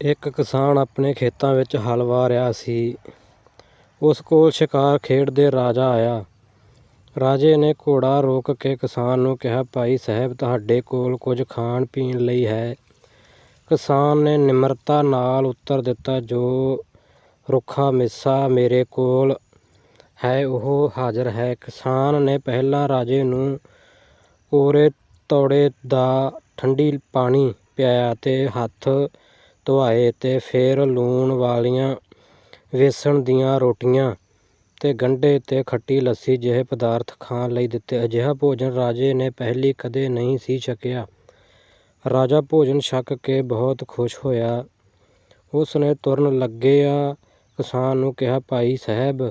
ਇੱਕ ਕਿਸਾਨ ਆਪਣੇ ਖੇਤਾਂ ਵਿੱਚ ਹਲ ਵਾਹ ਰਿਹਾ ਸੀ। ਉਸ ਕੋਲ ਸ਼ਿਕਾਰ ਖੇਡ ਦੇ ਰਾਜਾ ਆਇਆ। ਰਾਜੇ ਨੇ ਘੋੜਾ ਰੋਕ ਕੇ ਕਿਸਾਨ ਨੂੰ ਕਿਹਾ, ਭਾਈ ਸਾਹਿਬ, ਤੁਹਾਡੇ ਕੋਲ ਕੁਝ ਖਾਣ ਪੀਣ ਲਈ ਹੈ? ਕਿਸਾਨ ਨੇ ਨਿਮਰਤਾ ਨਾਲ ਉੱਤਰ ਦਿੱਤਾ, ਜੋ ਰੁੱਖਾ ਮਿੱਸਾ ਮੇਰੇ ਕੋਲ ਹੈ, ਉਹ ਹਾਜ਼ਰ ਹੈ। ਕਿਸਾਨ ਨੇ ਪਹਿਲਾਂ ਰਾਜੇ ਨੂੰ ਕੋਰੇ ਤੌੜੇ ਦਾ ਠੰਡੀ ਪਾਣੀ ਪਿਆਇਆ ਤੇ ਹੱਥ ਧੁਆਏ ਅਤੇ ਫਿਰ ਲੂਣ ਵਾਲੀਆਂ ਵੇਸਣ ਦੀਆਂ ਰੋਟੀਆਂ ਤੇ ਗੰਢੇ ਤੇ ਖੱਟੀ ਲੱਸੀ ਜਿਹੇ ਪਦਾਰਥ ਖਾਣ ਲਈ ਦਿੱਤੇ। ਅਜਿਹਾ ਭੋਜਨ ਰਾਜੇ ਨੇ ਪਹਿਲੀ ਕਦੇ ਨਹੀਂ ਸੀ ਛਕਿਆ। ਰਾਜਾ ਭੋਜਨ ਛਕ ਕੇ ਬਹੁਤ ਖ਼ੁਸ਼ ਹੋਇਆ। ਉਸ ਨੇ ਤੁਰਨ ਲੱਗਿਆ ਕਿਸਾਨ ਨੂੰ ਕਿਹਾ, ਭਾਈ ਸਾਹਿਬ,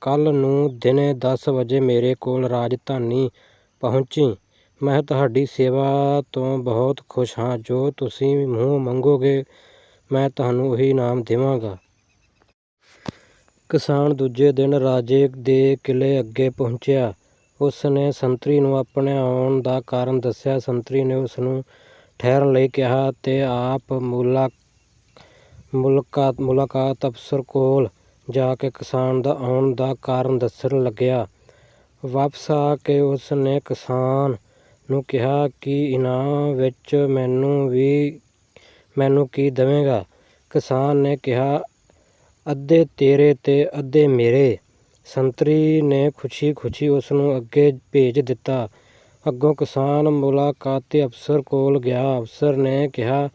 ਕੱਲ੍ਹ ਨੂੰ ਦਿਨੇ ਦਸ ਵਜੇ ਮੇਰੇ ਕੋਲ ਰਾਜਧਾਨੀ ਪਹੁੰਚੀ ਮੈਂ ਤੁਹਾਡੀ ਸੇਵਾ ਤੋਂ ਬਹੁਤ ਖ਼ੁਸ਼ ਹਾਂ। ਜੋ ਤੁਸੀਂ ਮੂੰਹ ਮੰਗੋਗੇ, ਮੈਂ ਤੁਹਾਨੂੰ ਉਹੀ ਇਨਾਮ ਦੇਵਾਂਗਾ। ਕਿਸਾਨ ਦੂਜੇ ਦਿਨ ਰਾਜੇ ਦੇ ਕਿਲ੍ਹੇ ਅੱਗੇ ਪਹੁੰਚਿਆ। ਉਸ ਨੇ ਸੰਤਰੀ ਨੂੰ ਆਪਣੇ ਆਉਣ ਦਾ ਕਾਰਨ ਦੱਸਿਆ। ਸੰਤਰੀ ਨੇ ਉਸ ਨੂੰ ਠਹਿਰਨ ਲਈ ਕਿਹਾ ਤੇ ਆਪ ਮੁਲਾ ਮੁਲਾਕਾਤ ਅਫ਼ਸਰ ਕੋਲ ਜਾ ਕੇ ਕਿਸਾਨ ਦਾ ਆਉਣ ਦਾ ਕਾਰਨ ਦੱਸਣ ਲੱਗਿਆ। ਵਾਪਸ ਆ ਕੇ ਉਸ ਨੇ ਕਿਸਾਨ ਨੂੰ ਕਿਹਾ ਕਿ ਇਨਾਮ ਵਿੱਚ ਮੈਨੂੰ ਵੀ ਮੈਨੂੰ ਕੀ ਦੇਵੇਂਗਾ? ਕਿਸਾਨ ਨੇ ਕਿਹਾ, ਅੱਧੇ ਤੇਰੇ ਤੇ ਅੱਧੇ ਮੇਰੇ। ਸੰਤਰੀ ਨੇ ਖੁਸ਼ੀ-ਖੁਸ਼ੀ ਉਸ ਨੂੰ ਅੱਗੇ ਭੇਜ ਦਿੱਤਾ। ਅੱਗੋਂ ਕਿਸਾਨ ਮੁਲਾਕਾਤੀ ਅਫ਼ਸਰ ਕੋਲ ਗਿਆ। ਅਫ਼ਸਰ ਨੇ ਕਿਹਾ,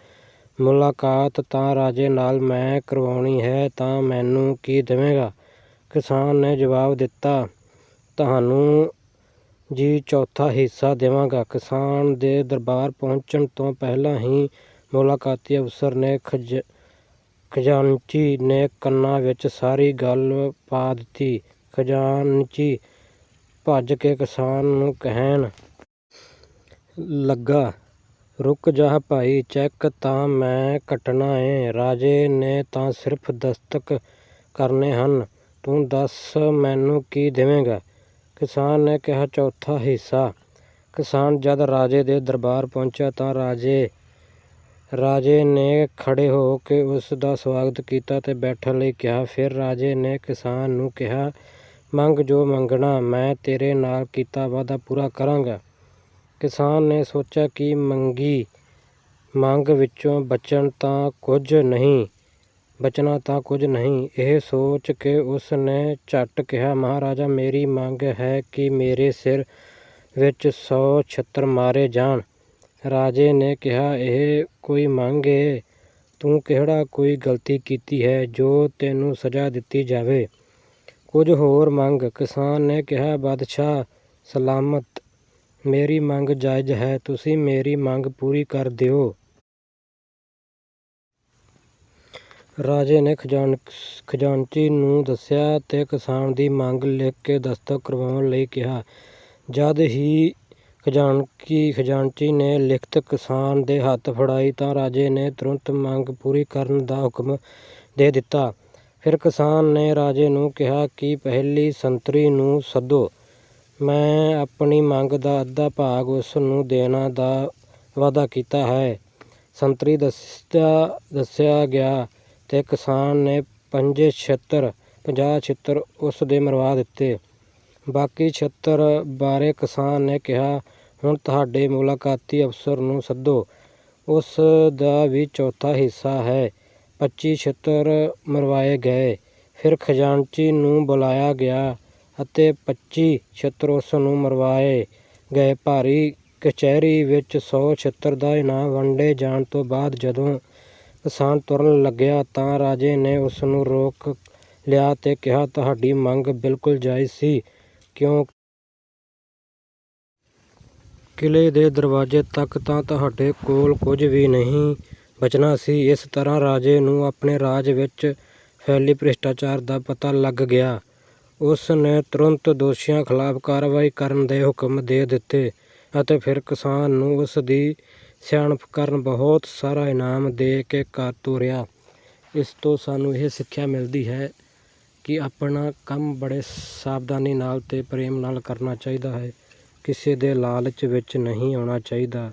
ਮੁਲਾਕਾਤ ਤਾਂ ਰਾਜੇ ਨਾਲ ਮੈਂ ਕਰਵਾਉਣੀ ਹੈ ਤਾਂ ਮੈਨੂੰ ਕੀ ਦੇਵੇਂਗਾ? ਕਿਸਾਨ ਨੇ ਜਵਾਬ ਦਿੱਤਾ, ਤੁਹਾਨੂੰ ਜੀ ਚੌਥਾ ਹਿੱਸਾ ਦੇਵਾਂਗਾ। ਕਿਸਾਨ ਦੇ ਦਰਬਾਰ ਪਹੁੰਚਣ ਤੋਂ ਪਹਿਲਾਂ ਹੀ ਮੁਲਾਕਾਤੀ ਅਫ਼ਸਰ ਨੇ ਖਜ ਖਜ਼ਾਨਚੀ ਨੇ ਕੰਨਾਂ ਵਿੱਚ ਸਾਰੀ ਗੱਲ ਪਾ ਦਿੱਤੀ। ਖਜ਼ਾਨਚੀ ਭੱਜ ਕੇ ਕਿਸਾਨ ਨੂੰ ਕਹਿਣ ਲੱਗਾ, ਰੁਕ ਜਾ ਭਾਈ, ਚੈੱਕ ਤਾਂ ਮੈਂ ਕੱਟਣਾ ਏ। ਰਾਜੇ ਨੇ ਤਾਂ ਸਿਰਫ਼ ਦਸਤਕ ਕਰਨੇ ਹਨ। ਤੂੰ ਦੱਸ ਮੈਨੂੰ ਕੀ ਦੇਵੇਂਗਾ? ਕਿਸਾਨ ਨੇ ਕਿਹਾ, ਚੌਥਾ ਹਿੱਸਾ। ਕਿਸਾਨ ਜਦ ਰਾਜੇ ਦੇ ਦਰਬਾਰ ਪਹੁੰਚਿਆ ਤਾਂ ਰਾਜੇ ਰਾਜੇ ਨੇ ਖੜ੍ਹੇ ਹੋ ਕੇ ਉਸ ਦਾ ਸਵਾਗਤ ਕੀਤਾ ਤੇ ਬੈਠਣ ਲਈ ਕਿਹਾ। ਫਿਰ ਰਾਜੇ ਨੇ ਕਿਸਾਨ ਨੂੰ ਕਿਹਾ, ਮੰਗ ਜੋ ਮੰਗਣਾ, ਮੈਂ ਤੇਰੇ ਨਾਲ ਕੀਤਾ ਵਾਅਦਾ ਪੂਰਾ ਕਰਾਂਗਾ। ਕਿਸਾਨ ਨੇ ਸੋਚਿਆ ਕਿ ਮੰਗੀ ਮੰਗ ਵਿੱਚੋਂ ਬਚਣ ਤਾਂ ਕੁਝ ਨਹੀਂ। ਬਚਣਾ ਤਾਂ ਕੁਝ ਨਹੀਂ ਇਹ ਸੋਚ ਕੇ ਉਸ ਨੇ ਝੱਟ ਕਿਹਾ, ਮਹਾਰਾਜਾ, ਮੇਰੀ ਮੰਗ ਹੈ ਕਿ ਮੇਰੇ ਸਿਰ ਵਿੱਚ ਸੌ ਛਿੱਤਰ ਮਾਰੇ ਜਾਣ। ਰਾਜੇ ਨੇ ਕਿਹਾ, ਇਹ ਕੋਈ ਮੰਗ ਏ? ਤੂੰ ਕਿਹੜਾ ਕੋਈ ਗ਼ਲਤੀ ਕੀਤੀ ਹੈ, ਜੋ ਤੈਨੂੰ ਸਜ਼ਾ ਦਿੱਤੀ ਜਾਵੇ? ਕੁਝ ਹੋਰ ਮੰਗ। ਕਿਸਾਨ ਨੇ ਕਿਹਾ, ਬਾਦਸ਼ਾਹ ਸਲਾਮਤ, ਮੇਰੀ ਮੰਗ ਜਾਇਜ਼ ਹੈ, ਤੁਸੀਂ ਮੇਰੀ ਮੰਗ ਪੂਰੀ ਕਰ ਦਿਓ। ਰਾਜੇ ਨੇ ਖਜ਼ਾਨਚੀ ਨੂੰ ਦੱਸਿਆ ਤੇ ਕਿਸਾਨ ਦੀ ਮੰਗ ਲਿਖ ਕੇ ਦਸਤਖ਼ਤ ਕਰਵਾਉਣ ਲਈ ਕਿਹਾ। ਜਦ ਹੀ ਖਜ਼ਾਨਚੀ ਨੇ ਲਿਖਤ ਕਿਸਾਨ ਦੇ ਹੱਥ ਫੜਾਈ ਤਾਂ ਰਾਜੇ ਨੇ ਤੁਰੰਤ ਮੰਗ ਪੂਰੀ ਕਰਨ ਦਾ ਹੁਕਮ ਦੇ ਦਿੱਤਾ। ਫਿਰ ਕਿਸਾਨ ਨੇ ਰਾਜੇ ਨੂੰ ਕਿਹਾ ਕਿ ਪਹਿਲੀ ਸੰਤਰੀ ਨੂੰ ਸੱਦੋ। ਮੈਂ ਆਪਣੀ ਮੰਗ ਦਾ ਅੱਧਾ ਭਾਗ ਉਸ ਨੂੰ ਦੇਣਾ ਦਾ ਵਾਅਦਾ ਕੀਤਾ ਹੈ। ਸੰਤਰੀ ਦੱਸਿਆ ਗਿਆ ਤੇ ਕਿਸਾਨ ਨੇ ਪੰਜਾਹ ਛਿੱਤਰ ਉਸ ਦੇ ਮਰਵਾ ਦਿੱਤੇ। ਬਾਕੀ ਛਿੱਤਰ ਬਾਰੇ ਕਿਸਾਨ ਨੇ ਕਿਹਾ, ਹੁਣ ਤੁਹਾਡੇ ਮੁਲਾਕਾਤੀ ਅਫ਼ਸਰ ਨੂੰ ਸੱਦੋ, ਉਸ ਦਾ ਵੀ ਚੌਥਾ ਹਿੱਸਾ ਹੈ। ਪੱਚੀ ਛਿੱਤਰ ਮਰਵਾਏ ਗਏ। ਫਿਰ ਖਜ਼ਾਨਚੀ ਨੂੰ ਬੁਲਾਇਆ ਗਿਆ ਅਤੇ ਪੱਚੀ ਛਿੱਤਰ ਉਸ ਨੂੰ ਮਰਵਾਏ ਗਏ। ਭਾਰੀ ਕਚਹਿਰੀ ਵਿੱਚ ਸੌ ਛਿੱਤਰ ਦਾ ਇਨਾਮ ਵੰਡੇ ਜਾਣ ਤੋਂ ਬਾਅਦ ਜਦੋਂ ਕਿਸਾਨ ਤੁਰਨ ਲੱਗਿਆ ਤਾਂ ਰਾਜੇ ਨੇ ਉਸ ਨੂੰ ਰੋਕ ਲਿਆ ਤੇ ਕਿਹਾ, ਤੁਹਾਡੀ ਮੰਗ ਬਿਲਕੁਲ ਜਾਇਜ਼ ਸੀ, ਕਿਉਂ ਕਿਲ੍ਹੇ ਦੇ ਦਰਵਾਜ਼ੇ ਤੱਕ ਤਾਂ ਤੁਹਾਡੇ ਕੋਲ ਕੁਝ ਵੀ ਨਹੀਂ ਬਚਣਾ ਸੀ। ਇਸ ਤਰ੍ਹਾਂ ਰਾਜੇ ਨੂੰ ਆਪਣੇ ਰਾਜ ਵਿੱਚ ਫੈਲੀ ਭ੍ਰਿਸ਼ਟਾਚਾਰ ਦਾ ਪਤਾ ਲੱਗ ਗਿਆ। ਉਸ ਨੇ ਤੁਰੰਤ ਦੋਸ਼ੀਆਂ ਖ਼ਿਲਾਫ਼ ਕਾਰਵਾਈ ਕਰਨ ਦੇ ਹੁਕਮ ਦੇ ਦਿੱਤੇ ਅਤੇ ਫਿਰ ਕਿਸਾਨ ਨੂੰ ਉਸ ਦੀ ਸਿਆਣਪ ਕਾਰਨ ਬਹੁਤ ਸਾਰਾ ਇਨਾਮ ਦੇ ਕੇ ਘਰ ਤੋਰਿਆ। ਇਸ ਤੋਂ ਸਾਨੂੰ ਇਹ ਸਿੱਖਿਆ ਮਿਲਦੀ ਹੈ ਕਿ ਆਪਣਾ ਕੰਮ ਬੜੇ ਸਾਵਧਾਨੀ ਨਾਲ ਤੇ ਪ੍ਰੇਮ ਨਾਲ ਕਰਨਾ ਚਾਹੀਦਾ ਹੈ। ਕਿਸੇ ਦੇ ਲਾਲਚ ਵਿੱਚ ਨਹੀਂ ਆਉਣਾ ਚਾਹੀਦਾ।